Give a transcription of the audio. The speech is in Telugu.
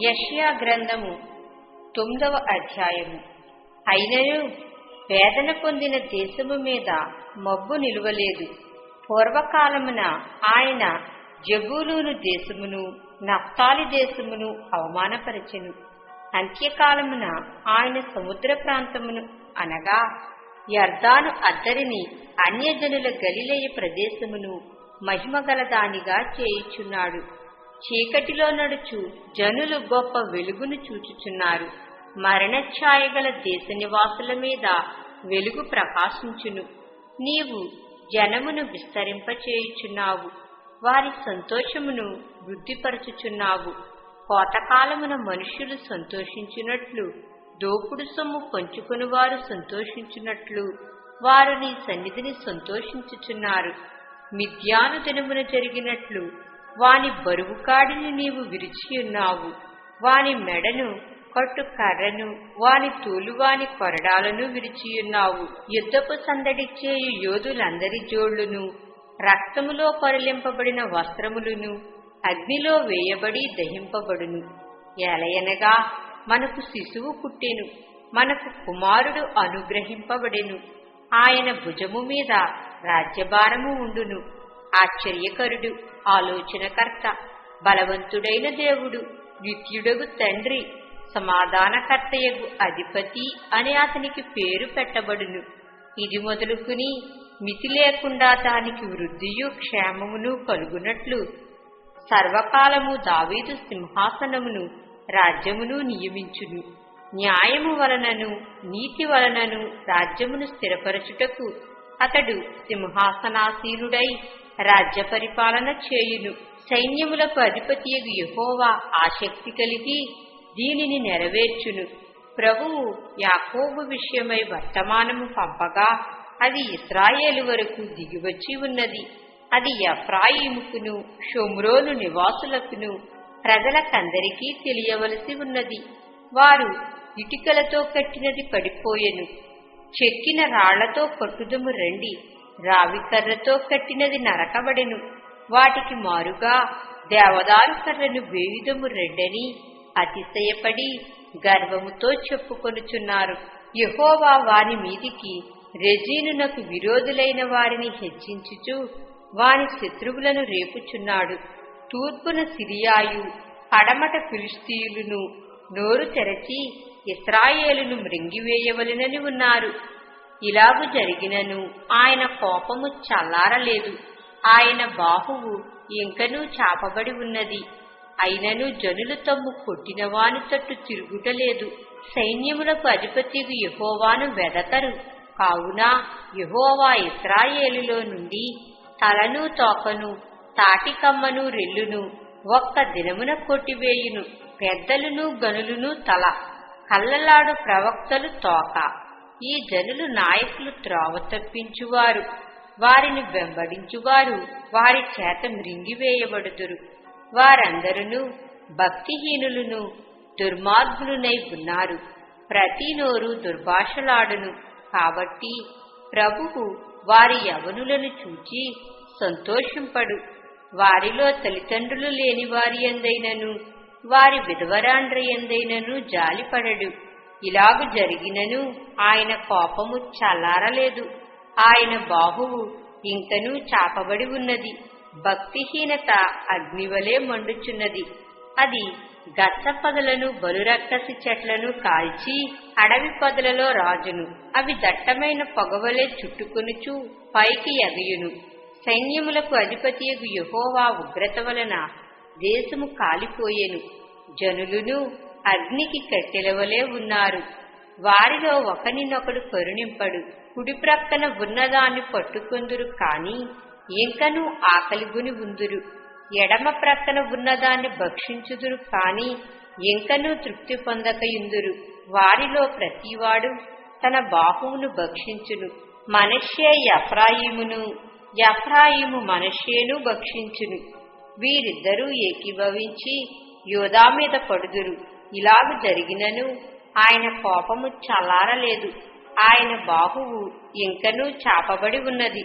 యష్యా గ్రంథము తొమ్మిదవ అధ్యాయము. అయినను వేదన పొందిన దేశము మీద మబ్బు నిలువలేదు. పూర్వకాలమున ఆయన జబూలూను దేశమును నఫ్తాలి దేశమును అవమానపరచెను. అంత్యకాలమున ఆయన సముద్ర ప్రాంతమును అనగా యర్దాను అద్దరిని అన్యజనుల గలిలయ ప్రదేశమును మహిమగలదానిగా చేయుచున్నాడు. చీకటిలో నడుచు జనులు గొప్ప వెలుగును చూచుచున్నారు. మరణఛాయగల దేశ నివాసుల మీద వెలుగు ప్రకాశించును. నీవు జనమును విస్తరింపచేయుచున్నావు. వారి సంతోషమును వృద్ధిపరచుచున్నావు. కోతకాలమున మనుష్యులు సంతోషించినట్లు దోపుడు సొమ్ము పంచుకుని వారు సంతోషించినట్లు. వారు నీ సన్నిధిని సంతోషించుచున్నారు. మిథ్యాను దినమున జరిగినట్లు. వాని బరువు కాడిని నీవు విరిచియున్నావు వాని మెడను కట్టు కర్రను వాని తోలువాని కొరడాలను విరిచియున్నావు యుద్ధపు సందడి చేయు యోధులందరి జోళ్ళును రక్తములో కొరలింపబడిన వస్త్రములను అగ్నిలో వేయబడి దహింపబడును. ఎలయనగా మనకు శిశువు పుట్టెను మనకు కుమారుడు అనుగ్రహింపబడెను. ఆయన భుజము మీద రాజ్యభారము ఉండును. ఆశ్చర్యకరుడు ఆలోచనకర్త బలవంతుడైన దేవుడు నిత్యుడగు తండ్రి సమాధానకర్తయగు అధిపతి అని అతనికి పేరు పెట్టబడును. ఇది మొదలుకుని మితి లేకుండా దానికి వృద్ధియు క్షేమమును కలుగునట్లు. సర్వకాలము దావీదు సింహాసనమును రాజ్యమును నియమించును. న్యాయము వలనను నీతి వలనను రాజ్యమును స్థిరపరచుటకు అతడు సింహాసనాసీనుడై రాజ్య పరిపాలన చేయును. సైన్యములకు అధిపతియగు యహోవా ఆసక్తి కలిగి దీనిని నెరవేర్చును. ప్రభువు యాకోబు విషయమై వర్తమానము పంపగా అది ఇస్రాయేలు వరకు దిగివచ్చి ఉన్నది. అది ఎఫ్రాయిముకును షోమ్రోను నివాసులకును ప్రజలకందరికీ తెలియవలసి ఉన్నది. వారు ఇటుకలతో కట్టినది పడిపోయెను. చెక్కిన రాళ్ళతో కొట్టుదుము రండి. రావి కర్రతో కట్టినది నరకబడెను. వాటికి మారుగా దేవదారు కర్రను వేయుదము రెండని అతిశయపడి గర్వముతో చెప్పుకొనుచున్నారు. యహోవా వారి మీదికి రెజీనునకు విరోధులైన వారిని హెచ్చించుచు వారి శత్రువులను రేపుచున్నాడు. తూర్పున సిరియాయు పడమట ఫిలిస్తీయులను నోరు తెరచి ఇస్రాయేలును మృంగివేయవలెనని ఉన్నారు. ఇలాగు జరిగినను ఆయన కోపము చల్లారలేదు. ఆయన బాహువు ఇంకనూ చాపబడి ఉన్నది. అయినను జనులు తమ్ము కొట్టినవాని తట్టు తిరుగుటలేదు. సైన్యములకు అధిపతికి యహోవాను వెదతరు. కావున యహోవా ఇస్రాయేలులో నుండి తలను తోకను తాటికమ్మను రెల్లును ఒక్క దినమున కొట్టివేయును పెద్దలును గనులును తల కల్లలాడు ప్రవక్తలు తోక. ఈ జనులు నాయకులు త్రోవ తప్పించువారు వారిని వెంబడించువారు వారి చేత మృంగివేయబడుదురు. వారందరూ భక్తిహీనులను దుర్మార్గులునై ఉన్నారు. ప్రతి నోరు దుర్భాషలాడును. కాబట్టి ప్రభువు వారి యవనులను చూచి సంతోషింపడు. వారిలో తల్లిదండ్రులు లేని వారి ఎందైనను వారి విధవరాండ్ర ఎందైనను జాలిపడడు. ఇలాగు జరిగినను ఆయన కోపము చల్లారలేదు. ఆయన బాహువు ఇంకనూ చాపబడి ఉన్నది. భక్తిహీనత అగ్నివలే మండుచున్నది. అది గచ్చ పదలను బలురక్కసి చెట్లను కాల్చి అడవి పదలలో రాజును. అవి దట్టమైన పొగవలే చుట్టుకొనుచు పైకి ఎగయును సైన్యములకు అధిపతియగు యహోవా ఉగ్రత వలన దేశము కాలిపోయెను. జనులును అగ్నికి కట్టెలవలే ఉన్నారు. వారిలో ఒకనినొకడు కరుణింపడు. కుడి ప్రక్కన ఉన్నదాన్ని పట్టుకుందురు కాని ఇంకనూ ఆకలిగుని ఉందురు. ఎడమ ప్రక్కన ఉన్నదాన్ని భక్షించుదురు కాని ఇంకనూ తృప్తి పొందకయుందురు. వారిలో ప్రతివాడు తన బాహువును భక్షించును. మనష్యే ఎఫ్రాయిమును ఎఫ్రాయిము మనషేను భక్షించును. వీరిద్దరూ ఏకీభవించి యోధా మీద పడుదురు. ఇలాగ జరిగినను ఆయన కోపము చల్లారలేదు. ఆయన బాహువు ఇంకనూ చాపబడి ఉన్నది.